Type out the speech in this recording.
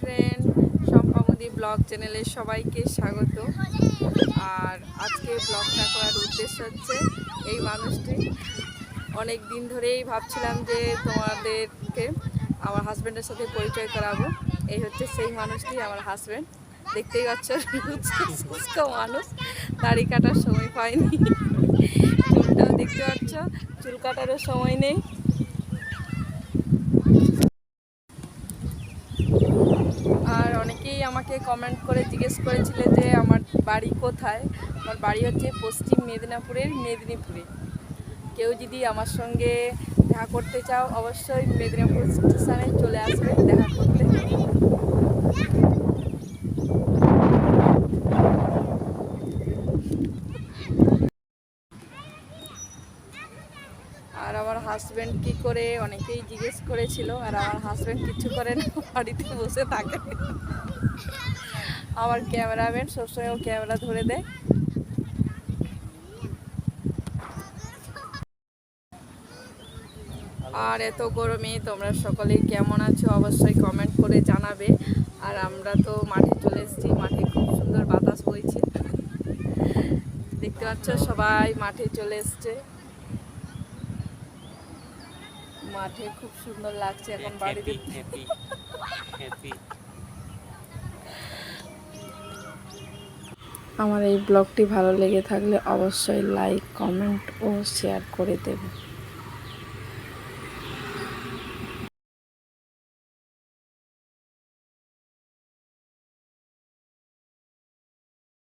Friend সম্পামুদি blog চ্যানেলে সবাইকে স্বাগত। আর আজকে ব্লগটা করার উদ্দেশ্য হচ্ছে এই মানুষটি। অনেক দিন ধরেই ভাবছিলাম যে তোমাদেরকে আমার হাজব্যান্ডের সাথে পরিচয় করাবো। এই হচ্ছে সেই মানুষটি, আমার হাজব্যান্ড দেখতেই পাচ্ছ, সুস্থ মানুষ। দাড়ি কাটার সময় পায়নি চুলটাও দেখতে পাচ্ছ, চুল কাটারও সময় নেই। আর অনেকেই আমাকে কমেন্ট করে জিজ্ঞেস করেছিল যে আমার বাড়ি কোথায়? আমার বাড়ি হচ্ছে পশ্চিম মেদিনীপুরের মেদিনীপুরে। কেউ যদি আমার সঙ্গে দেখা করতে চাও, অবশ্যই মেদিনীপুর স্টেশনে চলে আসবে দেখা করতে আর আমার হাজব্যান্ড কি করে অনেকেই জিজ্ঞেস করেছিল, আর আমার হাজব্যান্ড কিছু করে না, বাড়িতে বসে থাকে। আমার ক্যামেরাম্যান সবসময় ও ক্যামেরা ধরে দেয়। আর এত গরমে তোমরা সকলেই কেমন আছো, অবশ্যই কমেন্ট করে জানাবে। আর আমরা তো মাঠে চলে এসেছি, মাঠে খুব সুন্দর বাতাস বইছে। দেখতে পাচ্ছ, সবাই মাঠে চলে এসছে। মাঠে খুব সুন্দর লাগছে এখন বাড়িতে। হ্যাপি হ্যাপি আমার এই ব্লগটি ভালো লেগে থাকলে অবশ্যই লাইক কমেন্ট ও শেয়ার করে দেবে